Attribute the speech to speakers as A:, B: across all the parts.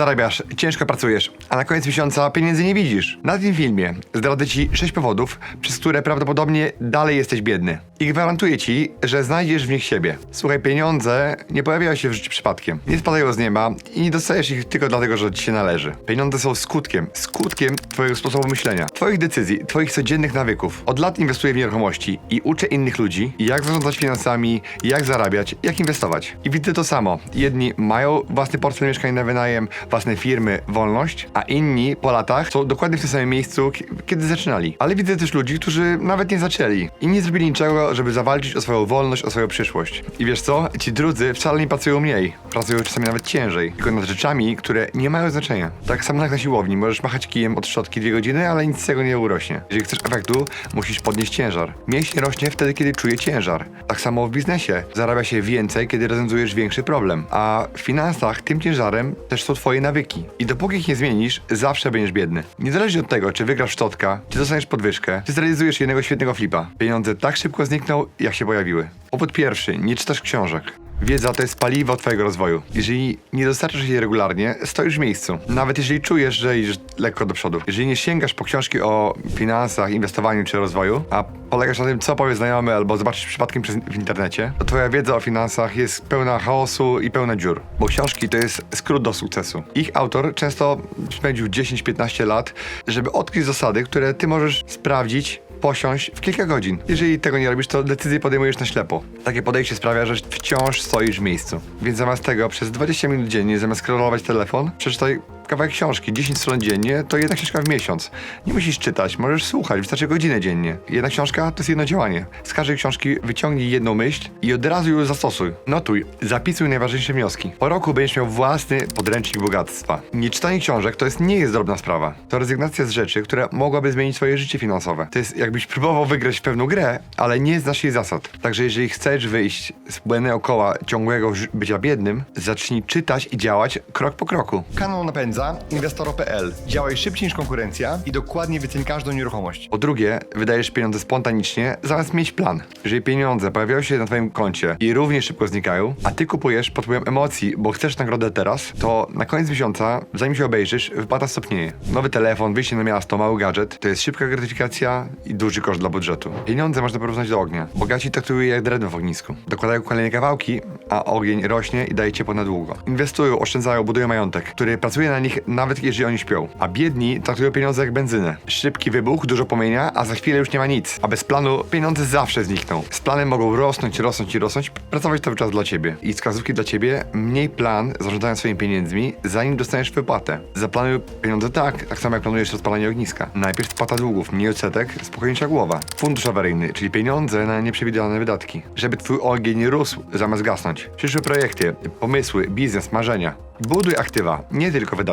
A: zarabiasz, ciężko pracujesz, a na koniec miesiąca pieniędzy nie widzisz. Na tym filmie zdradzę Ci 6 powodów, przez które prawdopodobnie dalej jesteś biedny. I gwarantuję Ci, że znajdziesz w nich siebie. Słuchaj, pieniądze nie pojawiają się w życiu przypadkiem. Nie spadają z nieba i nie dostajesz ich tylko dlatego, że Ci się należy. Pieniądze są skutkiem, skutkiem Twojego sposobu myślenia, Twoich decyzji, Twoich codziennych nawyków. Od lat inwestuję w nieruchomości i uczę innych ludzi, jak zarządzać finansami, jak zarabiać, jak inwestować. I widzę to samo. Jedni mają własny portfel mieszkań na wynajem, własne firmy, wolność, a inni po latach są dokładnie w tym samym miejscu, kiedy zaczynali. Ale widzę też ludzi, którzy nawet nie zaczęli i nie zrobili niczego, żeby zawalczyć o swoją wolność, o swoją przyszłość. I wiesz co? Ci drudzy wcale nie pracują mniej. Pracują czasami nawet ciężej, tylko nad rzeczami, które nie mają znaczenia. Tak samo jak na siłowni. Możesz machać kijem od szczotki dwie godziny, ale nic z tego nie urośnie. Jeżeli chcesz efektu, musisz podnieść ciężar. Mięsień rośnie wtedy, kiedy czuje ciężar. Tak samo w biznesie. Zarabia się więcej, kiedy rozwiązujesz większy problem. A w finansach tym ciężarem też są twoje nawyki. I dopóki ich nie zmienisz, zawsze będziesz biedny. Niezależnie od tego, czy wygrasz szczotka, czy dostaniesz podwyżkę, czy zrealizujesz jednego świetnego flipa. Pieniądze tak szybko znikną, jak się pojawiły. Powód pierwszy. Nie czytasz książek. Wiedza to jest paliwo twojego rozwoju. Jeżeli nie dostarczasz jej regularnie, stoisz w miejscu. Nawet jeżeli czujesz, że idziesz lekko do przodu. Jeżeli nie sięgasz po książki o finansach, inwestowaniu czy rozwoju, a polegasz na tym, co powie znajomy albo zobaczysz przypadkiem przez, w internecie, to twoja wiedza o finansach jest pełna chaosu i pełna dziur. Bo książki to jest skrót do sukcesu. Ich autor często spędził 10-15 lat, żeby odkryć zasady, które ty możesz sprawdzić posiąść w kilka godzin. Jeżeli tego nie robisz, to decyzje podejmujesz na ślepo. Takie podejście sprawia, że wciąż stoisz w miejscu. Więc zamiast tego przez 20 minut dziennie, zamiast scrollować telefon, przeczytaj kawałek książki, 10 stron dziennie, to jedna książka w miesiąc. Nie musisz czytać, możesz słuchać, wystarczy godzinę dziennie. Jedna książka to jest jedno działanie. Z każdej książki wyciągnij jedną myśl i od razu ją zastosuj. Notuj, zapisuj najważniejsze wnioski. Po roku będziesz miał własny podręcznik bogactwa. Nieczytanie książek to jest nie jest drobna sprawa. To rezygnacja z rzeczy, która mogłaby zmienić twoje życie finansowe. To jest jakbyś próbował wygrać pewną grę, ale nie znasz jej zasad. Także jeżeli chcesz wyjść z błędnego koła ciągłego bycia biednym, zacznij czytać i działać krok po kroku. Kanał napędza Inwestoro.pl. Działaj szybciej niż konkurencja i dokładnie wyceń każdą nieruchomość. Po drugie, wydajesz pieniądze spontanicznie, zamiast mieć plan. Jeżeli pieniądze pojawiają się na twoim koncie i równie szybko znikają, a ty kupujesz pod wpływem emocji, bo chcesz nagrodę teraz, to na koniec miesiąca, zanim się obejrzysz, wypłata stopnieje. Nowy telefon, wyjście na miasto, mały gadżet, to jest szybka gratyfikacja i duży koszt dla budżetu. Pieniądze można porównać do ognia. Bogaci traktują je jak drewno w ognisku. Dokładają kolejne kawałki, a ogień rośnie i daje ciepło na długo. Inwestują, oszczędzają, budują majątek, który pracuje na nich nawet jeżeli oni śpią. A biedni traktują pieniądze jak benzynę. Szybki wybuch, dużo pomienia, a za chwilę już nie ma nic. A bez planu pieniądze zawsze znikną. Z planem mogą rosnąć, rosnąć i rosnąć, pracować cały czas dla ciebie. I wskazówki dla ciebie, mniej plan zarządzania swoimi pieniędzmi, zanim dostaniesz wypłatę. Zaplanuj pieniądze tak, tak samo jak planujesz rozpalanie ogniska. Najpierw spłata długów, mniej odsetek, spokojniejsza głowa. Fundusz awaryjny, czyli pieniądze na nieprzewidziane wydatki. Żeby twój ogień rósł zamiast gasnąć. Przyszłe projekty, pomysły, biznes, marzenia. Buduj aktywa, nie tylko wydatki.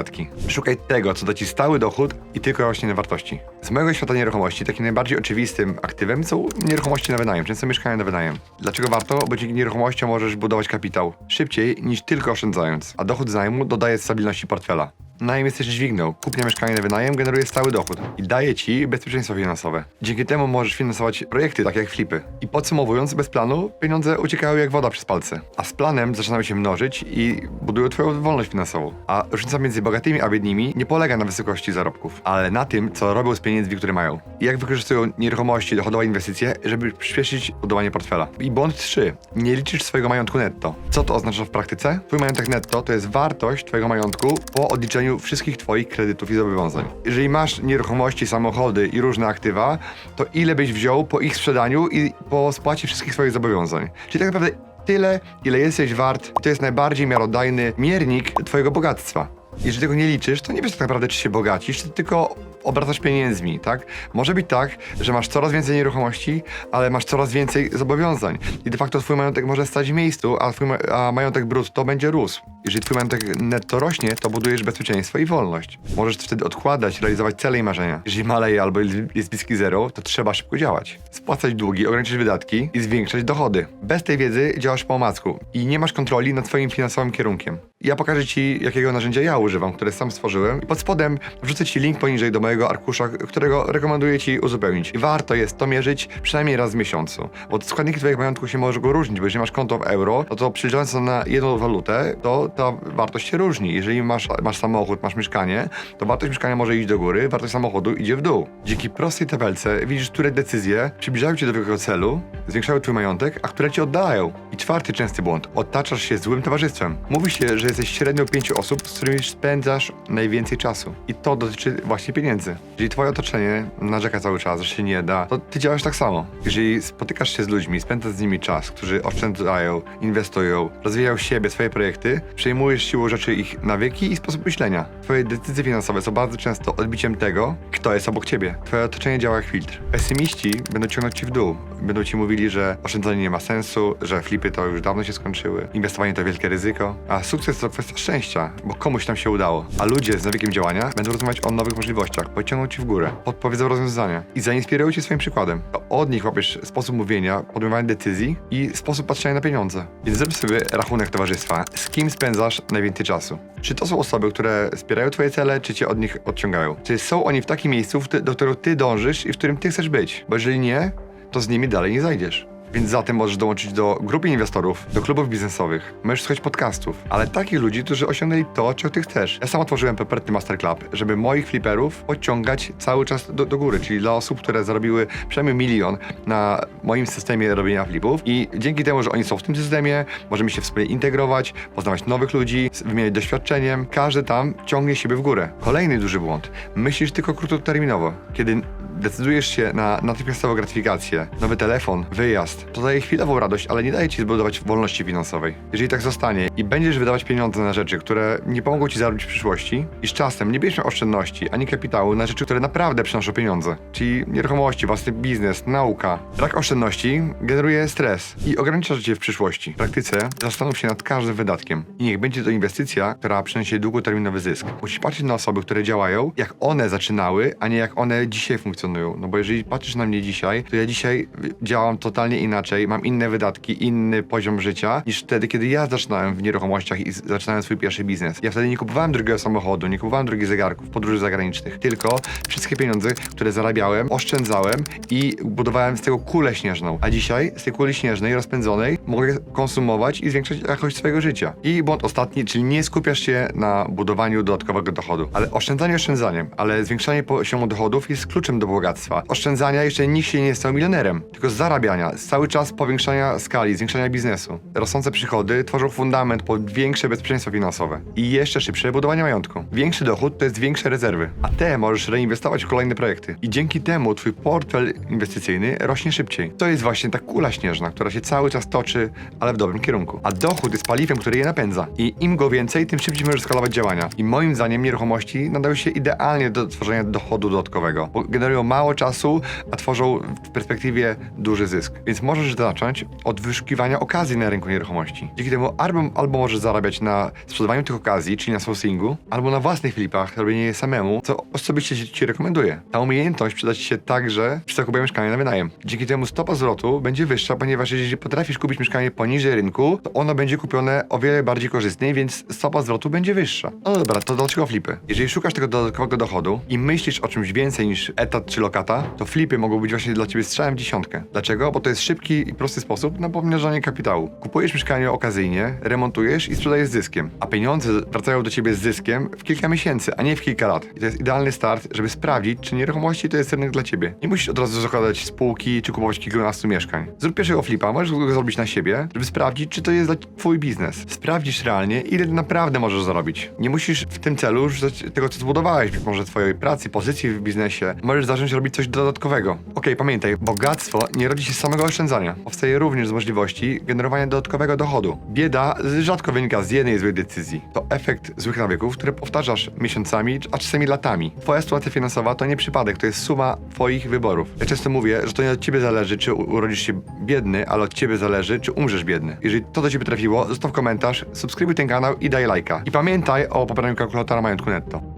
A: Szukaj tego, co da ci stały dochód i tylko rośnie na wartości. Z mojego świata nieruchomości takim najbardziej oczywistym aktywem są nieruchomości na wynajem, często mieszkania na wynajem. Dlaczego warto? Bo dzięki nieruchomościom możesz budować kapitał szybciej niż tylko oszczędzając, a dochód z najmu dodaje stabilności portfela. Najem jest też dźwigną. Kupnia mieszkania na wynajem generuje stały dochód i daje ci bezpieczeństwo finansowe. Dzięki temu możesz finansować projekty takie jak flipy. I podsumowując, bez planu pieniądze uciekają jak woda przez palce. A z planem zaczynają się mnożyć i budują twoją wolność finansową. A różnica między bogatymi a biednimi nie polega na wysokości zarobków, ale na tym, co robią z pieniędzmi, które mają. I jak wykorzystują nieruchomości, dochodowe inwestycje, żeby przyspieszyć budowanie portfela. I błąd 3. Nie liczysz swojego majątku netto. Co to oznacza w praktyce? Twój majątek netto to jest wartość twojego majątku po odliczeniu wszystkich twoich kredytów i zobowiązań. Jeżeli masz nieruchomości, samochody i różne aktywa, to ile byś wziął po ich sprzedaniu i po spłacie wszystkich swoich zobowiązań. Czyli tak naprawdę tyle, ile jesteś wart, to jest najbardziej miarodajny miernik twojego bogactwa. Jeżeli tego nie liczysz, to nie wiesz tak naprawdę, czy się bogacisz, czy tylko obracasz pieniędzmi, tak? Może być tak, że masz coraz więcej nieruchomości, ale masz coraz więcej zobowiązań. I de facto twój majątek może stać w miejscu, a, twój ma- a majątek brutto będzie rósł. Jeżeli twój majątek netto rośnie, to budujesz bezpieczeństwo i wolność. Możesz wtedy odkładać, realizować cele i marzenia. Jeżeli maleje albo jest bliski zero, to trzeba szybko działać. Spłacać długi, ograniczyć wydatki i zwiększać dochody. Bez tej wiedzy działasz po omacku i nie masz kontroli nad twoim finansowym kierunkiem. Ja pokażę ci, jakiego narzędzia ja używam, które sam stworzyłem. Pod spodem wrzucę ci link poniżej do mojego arkusza, którego rekomenduję ci uzupełnić. Warto jest to mierzyć przynajmniej raz w miesiącu. Bo składniki twojego majątku się mogą różnić, bo jeżeli masz konto w euro, no to przeliczając na jedną walutę, to ta wartość się różni. Jeżeli masz, masz samochód, masz mieszkanie, to wartość mieszkania może iść do góry, wartość samochodu idzie w dół. Dzięki prostej tabelce widzisz, które decyzje przybliżają cię do twojego celu, zwiększają twój majątek, a które cię oddalają. I czwarty częsty błąd. Otaczasz się złym towarzystwem. Mówi się, że jesteś średnio pięciu osób, z którymi spędzasz najwięcej czasu. I to dotyczy właśnie pieniędzy. Jeżeli twoje otoczenie narzeka cały czas, że się nie da, to ty działasz tak samo. Jeżeli spotykasz się z ludźmi, spędzasz z nimi czas, którzy oszczędzają, inwestują, rozwijają siebie, swoje projekty, przejmujesz siłą rzeczy ich nawyki i sposób myślenia. Twoje decyzje finansowe są bardzo często odbiciem tego, kto jest obok ciebie. Twoje otoczenie działa jak filtr. Pesymiści będą ciągnąć ci w dół. Będą ci mówili, że oszczędzanie nie ma sensu, że flipy to już dawno się skończyły, inwestowanie to wielkie ryzyko, a sukces to kwestia szczęścia, bo komuś tam się udało. A ludzie z nawykiem działania będą rozmawiać o nowych możliwościach, pociągną ci w górę, podpowiedzą rozwiązania i zainspirują cię swoim przykładem. To od nich łapiesz sposób mówienia, podejmowania decyzji i sposób patrzenia na pieniądze. Więc zrób sobie rachunek towarzystwa, z kim spędzasz najwięcej czasu. Czy to są osoby, które wspierają twoje cele, czy cię od nich odciągają? Czy są oni w takim miejscu, do którego ty dążysz i w którym ty chcesz być? Bo jeżeli nie, to z nimi dalej nie zajdziesz. Więc zatem możesz dołączyć do grupy inwestorów, do klubów biznesowych, możesz słuchać podcastów, ale takich ludzi, którzy osiągnęli to, czego ty chcesz. Ja sam otworzyłem Peperty Master Club, żeby moich fliperów podciągać cały czas do, do góry, czyli dla osób, które zarobiły przynajmniej milion na moim systemie robienia flipów i dzięki temu, że oni są w tym systemie, możemy się wspólnie integrować, poznawać nowych ludzi, wymieniać doświadczeniem, każdy tam ciągnie siebie w górę. Kolejny duży błąd. Myślisz tylko krótkoterminowo. Kiedy decydujesz się na natychmiastową gratyfikację, nowy telefon, wyjazd, to daje chwilową radość, ale nie daje ci zbudować wolności finansowej. Jeżeli tak zostanie i będziesz wydawać pieniądze na rzeczy, które nie pomogą ci zarobić w przyszłości i z czasem nie miał oszczędności ani kapitału na rzeczy, które naprawdę przynoszą pieniądze, czyli nieruchomości, własny biznes, nauka. Brak oszczędności generuje stres i ogranicza cię w przyszłości. W praktyce zastanów się nad każdym wydatkiem i niech będzie to inwestycja, która przyniesie długoterminowy zysk. Musisz patrzeć na osoby, które działają, jak one zaczynały, a nie jak one dzisiaj funkcjonują. No bo jeżeli patrzysz na mnie dzisiaj, to ja dzisiaj działam totalnie inaczej, mam inne wydatki, inny poziom życia niż wtedy, kiedy ja zaczynałem w nieruchomościach i zaczynałem swój pierwszy biznes. Ja wtedy nie kupowałem drugiego samochodu, nie kupowałem drogich zegarków, podróży zagranicznych, tylko wszystkie pieniądze, które zarabiałem, oszczędzałem i budowałem z tego kulę śnieżną. A dzisiaj z tej kuli śnieżnej rozpędzonej mogę konsumować i zwiększać jakość swojego życia. I błąd ostatni, czyli nie skupiasz się na budowaniu dodatkowego dochodu. Ale oszczędzanie oszczędzaniem, ale zwiększanie poziomu dochodów jest kluczem do bogactwa. Oszczędzania jeszcze nikt się nie stał milionerem, tylko z zarabiania, cały czas powiększania skali, zwiększania biznesu. Rosnące przychody tworzą fundament pod większe bezpieczeństwo finansowe i jeszcze szybsze budowanie majątku. Większy dochód to jest większe rezerwy, a te możesz reinwestować w kolejne projekty. I dzięki temu twój portfel inwestycyjny rośnie szybciej. To jest właśnie ta kula śnieżna, która się cały czas toczy, ale w dobrym kierunku. A dochód jest paliwem, który je napędza. I im go więcej, tym szybciej możesz skalować działania. I moim zdaniem nieruchomości nadają się idealnie do tworzenia dochodu dodatkowego, bo generują mało czasu, a tworzą w perspektywie duży zysk. Więc możesz zacząć od wyszukiwania okazji na rynku nieruchomości. Dzięki temu albo, albo możesz zarabiać na sprzedawaniu tych okazji, czyli na sourcingu, albo na własnych flipach, robienie je samemu, co osobiście ci, ci rekomenduję. Ta umiejętność przyda ci się także przy zakupie mieszkania na wynajem. Dzięki temu stopa zwrotu będzie wyższa, ponieważ jeżeli potrafisz kupić mieszkanie poniżej rynku, to ono będzie kupione o wiele bardziej korzystnie, więc stopa zwrotu będzie wyższa. No dobra, to dlaczego flipy? Jeżeli szukasz tego dodatkowego dochodu i myślisz o czymś więcej niż etat czy lokata, to flipy mogą być właśnie dla ciebie strzałem w dziesiątkę. Dlaczego? Bo to jest szybki i prosty sposób na pomnażanie kapitału. Kupujesz mieszkanie okazyjnie, remontujesz i sprzedajesz z zyskiem, a pieniądze wracają do ciebie z zyskiem w kilka miesięcy, a nie w kilka lat. I to jest idealny start, żeby sprawdzić, czy nieruchomości to jest rynek dla ciebie. Nie musisz od razu zakładać spółki czy kupować kilkunastu mieszkań. Zrób pierwszego flipa, możesz go zrobić na siebie, żeby sprawdzić, czy to jest twój biznes. Sprawdzisz realnie, ile naprawdę możesz zarobić. Nie musisz w tym celu rzucać tego, co zbudowałeś, być może twojej pracy, pozycji w biznesie. Możesz zacząć robić coś dodatkowego. Okej, pamiętaj, bogactwo nie rodzi się z samego oszczędzania. Powstaje również z możliwości generowania dodatkowego dochodu. Bieda rzadko wynika z jednej złej decyzji. To efekt złych nawyków, które powtarzasz miesiącami, a czasami latami. Twoja sytuacja finansowa to nie przypadek, to jest suma twoich wyborów. Ja często mówię, że to nie od ciebie zależy, czy urodzisz się biedny, ale od ciebie zależy, czy umrzesz biedny. Jeżeli to do ciebie trafiło, zostaw komentarz, subskrybuj ten kanał i daj lajka. I pamiętaj o poprawieniu kalkulatora majątku netto.